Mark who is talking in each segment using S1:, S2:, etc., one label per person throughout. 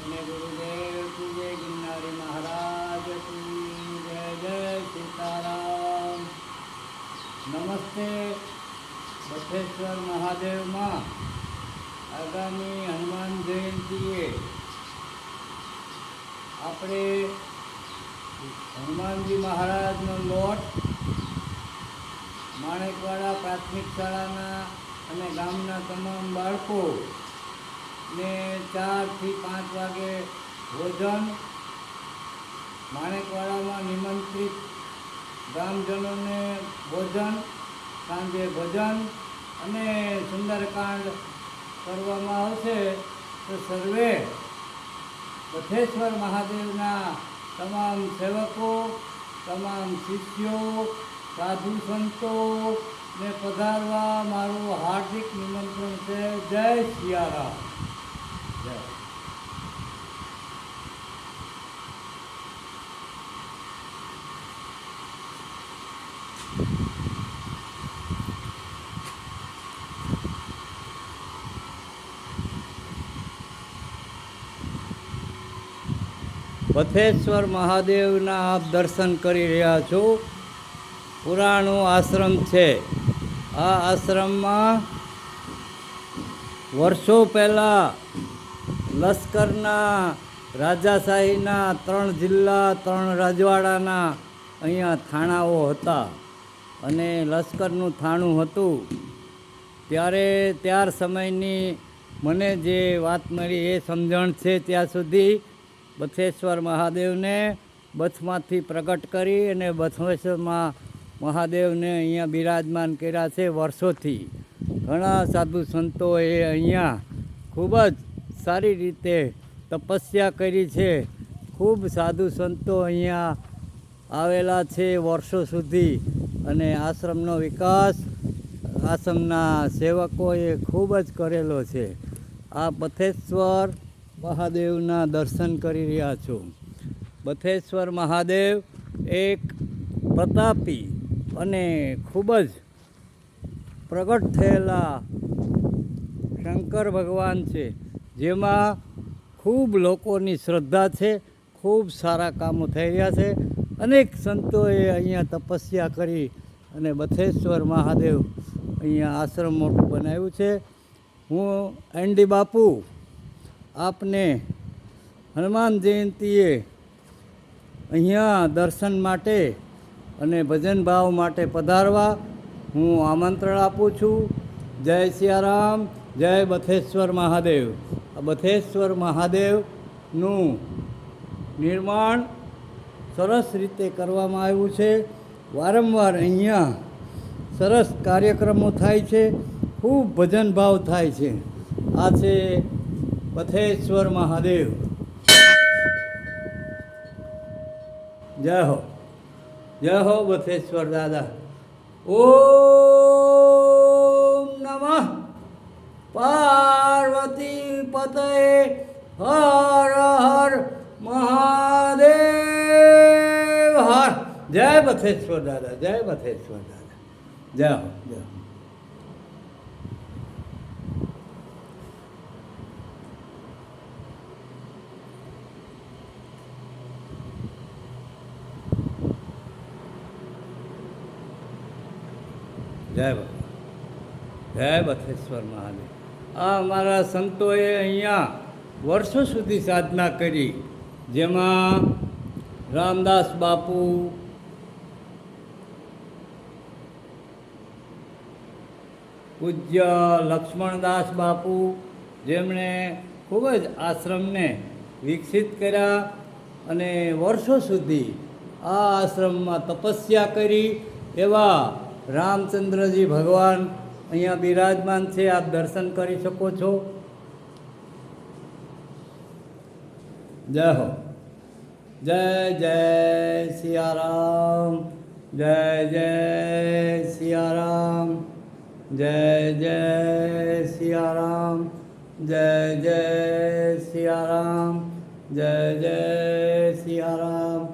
S1: કૃષ્ણ ગુરુદેવ પૂજ્ય ગિરનારી મહારાજ જય જય સીતારામ નમસ્તે બટેશ્વર મહાદેવમાં આગામી હનુમાન જયંતીએ આપણે હનુમાનજી મહારાજનો લોટ માણેકવાડા પ્રાથમિક શાળાના અને ગામના તમામ બાળકો ને ચારથી પાંચ વાગે ભોજન માણેકવાડામાં નિમંત્રિત ગામજનોને ભોજન, સાંજે ભજન અને સુંદરકાંડ કરવામાં આવશે તો સર્વે બથેશ્વર મહાદેવના તમામ સેવકો, તમામ શિષ્યો, સાધુ સંતો ને પધારવા મારું હાર્દિક નિમંત્રણ છે. જય સિયારામ જય બથેશ્વર મહાદેવના આપ દર્શન કરી રહ્યા છો. પુરાણો આશ્રમ છે. આ આશ્રમમાં વર્ષો પહેલાં લશ્કરના રાજાશાહીના ત્રણ જિલ્લા, ત્રણ રજવાડાના અહીંયા થાણાઓ હતા. અને લશ્કરનું થાણું હતું. ત્યારે, ત્યાર સમયની મને જે વાત મળી એ સમજણ છે ત્યાં સુધી બથેશ્વર મહાદેવને બથમાંથી પ્રગટ કરી અને બથમેશ્વરમાં મહાદેવને અહીંયા બિરાજમાન કર્યા છે વર્ષોથી. ઘણા સાધુ સંતોએ અહીંયા ખૂબ જ સારી રીતે તપસ્યા કરી છે. ખૂબ સાધુ સંતો અહીંયા આવેલા છે વર્ષો સુધી અને આશ્રમનો વિકાસ આશ્રમના સેવકોએ ખૂબ જ કરેલો છે. આ બથેશ્વર મહાદેવના દર્શન કરી રહ્યા છું. બથેશ્વર મહાદેવ એક પ્રતાપી અને ખૂબ જ પ્રગટ થયેલા શંકર ભગવાન છે. જેમાં ખૂબ લોકોની શ્રદ્ધા છે, ખૂબ સારા કામો થઈ રહ્યા છે. અનેક સંતોએ અહીંયા તપસ્યા કરી અને બથેશ્વર મહાદેવ અહીંયા આશ્રમ મોટું બનાવ્યું છે. હું એન્ડી બાપુ, આપને હનુમાન જયંતીએ અહીંયા દર્શન માટે અને ભજન ભાવ માટે પધારવા હું આમંત્રણ આપું છું. જય સિયારામ, જય બથેશ્વર મહાદેવ. બથેશ્વર મહાદેવનું નિર્માણ સરસ રીતે કરવામાં આવ્યું છે. વારંવાર અહીંયા સરસ કાર્યક્રમો થાય છે. ખૂબ ભજન ભાવ થાય છે. આ છે બથેશ્વર મહાદેવ. જય હો. જય હો બથેશ્વર દાદા. ઓમ નમઃ. પાર્વતી પતય હર હર મહાદેવ હર. જય બથેશ્વર દાદા, જય બથેશ્વર દાદા. જય હો જય હો. જય બાબા જય બથેશ્વર મહાદેવ. આ અમારા સંતોએ અહીંયા વર્ષો સુધી સાધના કરી, જેમાં રામદાસ બાપુ, પૂજ્ય લક્ષ્મણદાસ બાપુ, જેમણે ખૂબ જ આશ્રમને વિકસિત કર્યા અને વર્ષો સુધી આ આશ્રમમાં તપસ્યા કરી એવા રામચંદ્રજી ભગવાન અહીંયા બિરાજમાન છે, આપ દર્શન કરી શકો છો. જય હો. જય જય સિયારામ. જય જય સિયારામ. જય જય સિયારામ. જય જય સિયારામ. જય જય સિયારામ.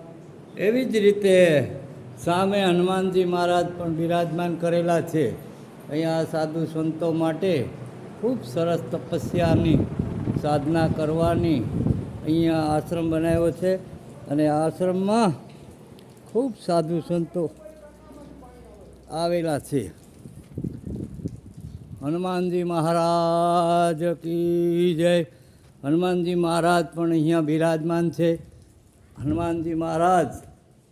S1: એવી જ રીતે સામે હનુમાનજી મહારાજ પણ બિરાજમાન કરેલા છે. અહીંયા સાધુ સંતો માટે ખૂબ સરસ તપસ્યાની સાધના કરવાની અહીંયા આશ્રમ બનાવ્યો છે અને આશ્રમમાં ખૂબ સાધુ સંતો આવેલા છે. હનુમાનજી મહારાજ કી જય. હનુમાનજી મહારાજ પણ અહીંયા બિરાજમાન છે. હનુમાનજી મહારાજ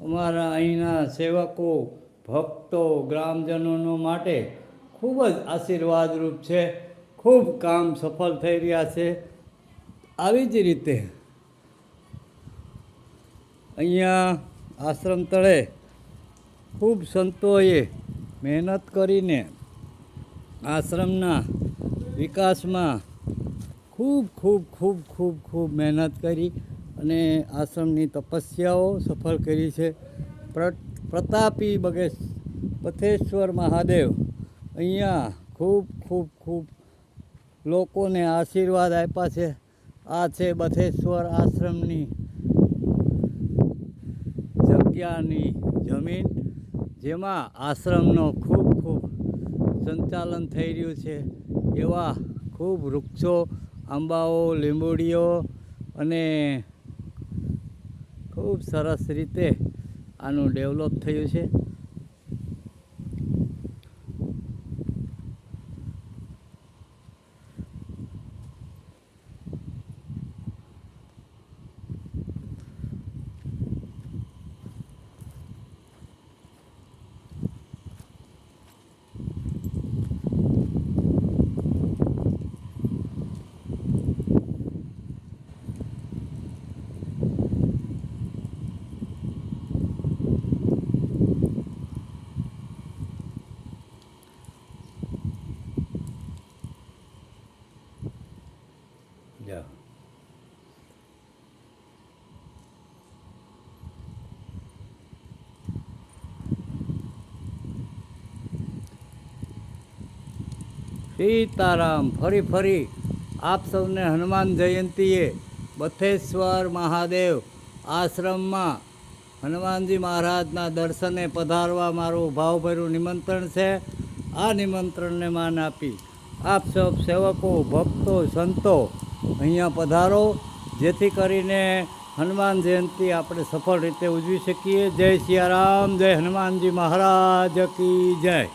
S1: અમારા અહીંના સેવકો, ભક્તો, ગ્રામજનોનો માટે ખૂબ જ આશીર્વાદરૂપ છે, ખૂબ કામ સફળ થઈ રહ્યા છે. આવી જ રીતે અહીંયા આશ્રમ તળે ખૂબ સંતોએ મહેનત કરીને આશ્રમના વિકાસમાં ખૂબ ખૂબ ખૂબ ખૂબ ખૂબ મહેનત કરી અને આશ્રમની તપસ્યાઓ સફળ કરી છે. પ્ર- પ્રતાપી બગેશ પથેશ્વર મહાદેવ અહીંયા ખૂબ ખૂબ ખૂબ લોકોને આશીર્વાદ આપ્યા છે. આ છે બથેશ્વર આશ્રમની જગ્યાની જમીન, જેમાં આશ્રમનો ખૂબ ખૂબ સંચાલન થઈ રહ્યું છે. એવા ખૂબ વૃક્ષો, આંબાઓ, લીંબોડીઓ અને ખૂબ સરસ રીતે આનું ડેવલપ થયું છે. જા સીતારામ, ફરી ફરી આપ સૌને હનુમાન જયંતીએ બથેશ્વર મહાદેવ આશ્રમમાં હનુમાનજી મહારાજના દર્શને પધારવા મારું ભાવભર્યું નિમંત્રણ છે. આ નિમંત્રણને માન આપી આપ સૌ સેવકો, ભક્તો, સંતો અહીંયા પધારો. જેથી કરીને હનુમાન જયંતી આપણે સફળ રીતે ઉજવી શકીએ. જય સિયારામ, જય હનુમાનજી મહારાજ કી જય.